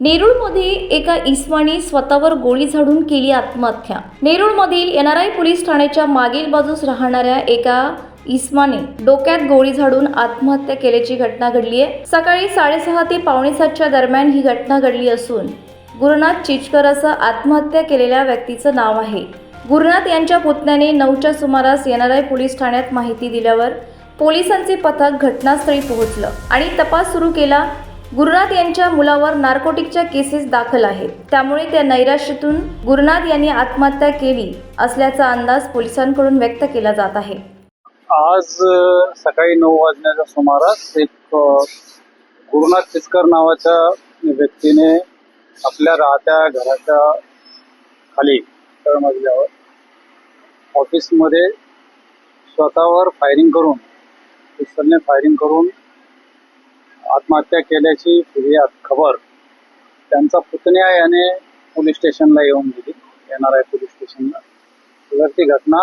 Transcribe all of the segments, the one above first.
नेरूळमध्ये एका इस्माने स्वतःवर गोळी झाडून केली आत्महत्या. नेरूळमधील एनआरआय पोलीस ठाण्याच्या मागील बाजूस राहणाऱ्या एका इस्माने डोक्यात गोळी झाडून आत्महत्या केल्याची घटना घडली आहे. सकाळी साडेसहा ते पावणेसातच्या दरम्यान ही घटना घडली असून गुरुनाथ चिचकर असं आत्महत्या केलेल्या व्यक्तीचं नाव आहे. गुरुनाथ यांच्या पुतण्याने नऊच्या सुमारास एनआरआय पोलीस ठाण्यात माहिती दिल्यावर पोलिसांचे पथक घटनास्थळी पोहोचलं आणि तपास सुरू केला गुरुनाथ यांच्या मुलावर नार्कोटिकच्या केसेस दाखल आहेत. त्यामुळे त्या नैराश्यातून गुरुनाथ यांनी आत्महत्या केली असल्याचा अंदाज पोलिसांकडून व्यक्त केला जात आहे. आज सकाळी नऊ वाजण्याच्या सुमारास एक गुरुनाथ चिचकर नावाच्या व्यक्तीने आपल्या राहत्या घराच्या खाली मजल्यावर ऑफिसमध्ये स्वतःवर फायरिंग करून पिस्तलने फायरिंग करून आत्महत्या केल्याची फिर्याद खबर. त्यांचा पुतण्या याने पोलीस स्टेशनला येऊन दिली येणार आहे पोलीस स्टेशनला. तर ती घटना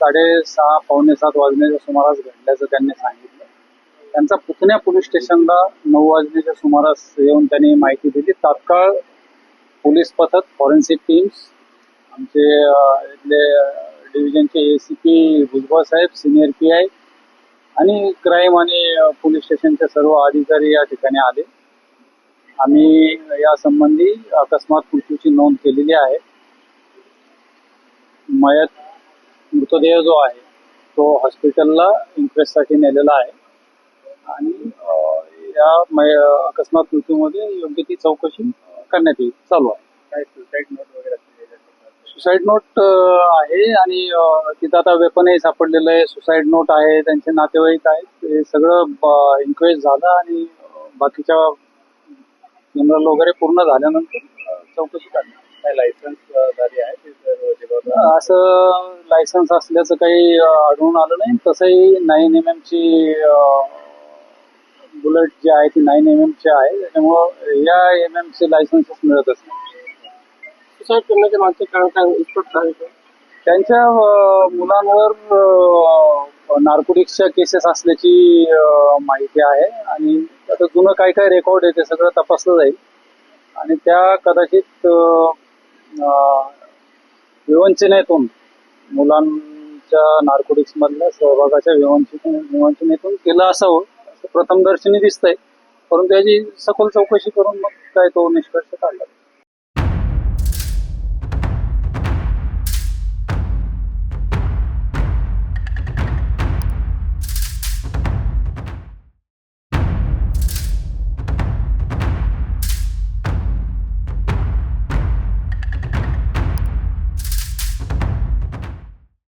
साडेसहा पावणे सात वाजण्याच्या सुमारास घडल्याचं त्यांनी सांगितलं. त्यांचा पुतण्या पोलीस स्टेशनला नऊ वाजण्याच्या सुमारास येऊन त्यांनी माहिती दिली. तात्काळ पोलीस पथक फॉरेन्सिक टीम्स आमचे इथले डिव्हिजनचे ए सी पी भुजबळ साहेब सिनियर पी आय आणि क्राईम आणि पोलीस स्टेशनचे सर्व अधिकारी या ठिकाणी आले. आम्ही या संबंधी अकस्मात मृत्यूची नोंद केलेली आहे. मयत मृतदेह जो आहे तो हॉस्पिटलला इन्क्वेस्टसाठी नेलेला आहे. आणि या अकस्मात मृत्यूमध्ये योग्य ती चौकशी करण्यात येईल. चालू आहे काय सुसाईड नोट वगैरे असलेले सुसाईड नोट आहे आणि तिथं आता वेपनही सापडलेलं आहे. सुसाईड नोट आहे त्यांचे नातेवाईक आहेत. ते सगळं इन्क्वेस्ट झालं आणि बाकीच्या जनरल वगैरे पूर्ण झाल्यानंतर चौकशी काय लायसन्स असं लायसन्स असल्याचं काही आढळून आलं नाही. तसंही नाईन एम एमची बुलेट जी आहे ती नाईन एम एमची आहे. त्याच्यामुळं या एम एमचे लायसन्सेस मिळतच नाही. सुसाईड करण्याचे मागचे कारण काय इस्पष्ट आहे? त्यांच्या मुलांवर नार्कोटिक्सच्या केसेस असल्याची माहिती आहे. आणि आता जुनं काय काय रेकॉर्ड आहे ते सगळं तपासलं जाईल. आणि त्या कदाचित विवंचनेतून मुलांच्या नार्कोटिक्स मधल्या सहभागाच्या विवंचने विवंचनेतून केलं असावं असं प्रथमदर्शनी दिसतंय. परंतु याची सखोल चौकशी करून मग काय तो निष्कर्ष काढला.